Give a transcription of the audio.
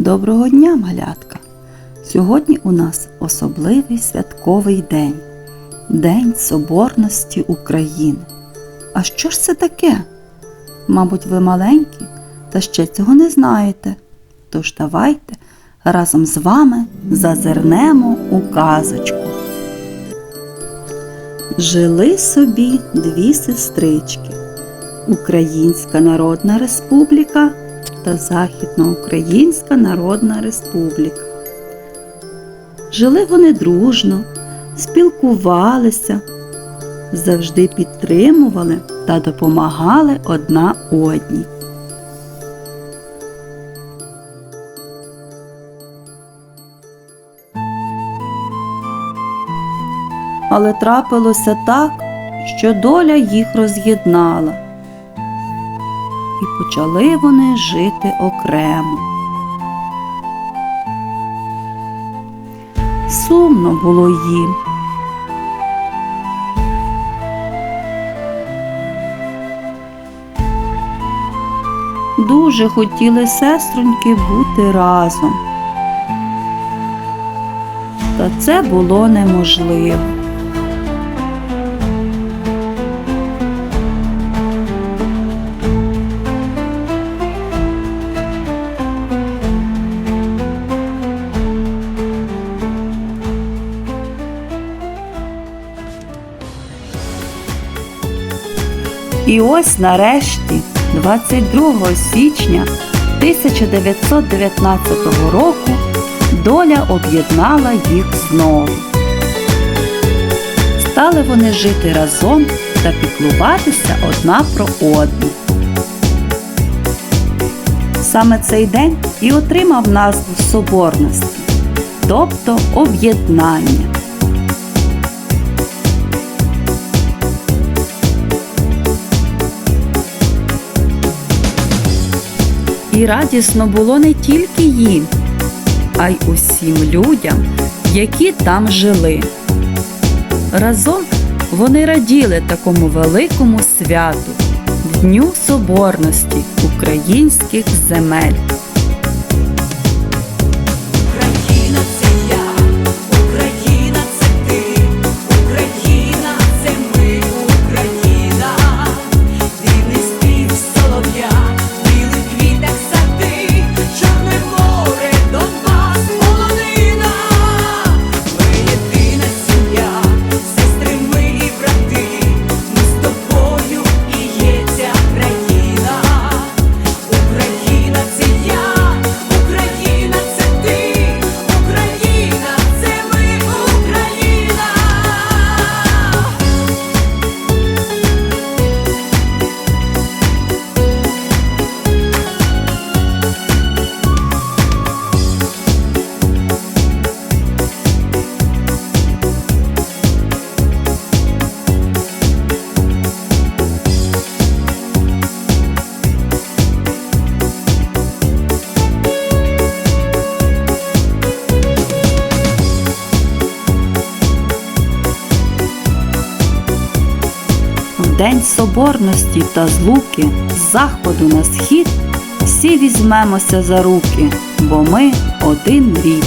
Доброго дня, малятка! Сьогодні у нас особливий святковий день День Соборності України. А що ж це таке? Мабуть, ви маленькі та ще цього не знаєте. Тож давайте разом з вами зазирнемо у казочку. Жили собі дві сестрички Українська Народна Республіка та Західноукраїнська Народна Республіка. Жили вони дружно, спілкувалися, завжди підтримували та допомагали одна одній. Але трапилося так, що доля їх роз'єднала і почали вони жити окремо. Сумно було їм. Дуже хотіли сестроньки бути разом. Та це було неможливо. І ось нарешті, 22 січня 1919 року, доля об'єднала їх знову. Стали вони жити разом та піклуватися одна про одну. Саме цей день і отримав назву Соборності, тобто об'єднання. І радісно було не тільки їм, а й усім людям, які там жили. Разом вони раділи такому великому святу, Дню Соборності українських земель. День Соборності та злуки з заходу на схід всі візьмемося за руки, бо ми один рід.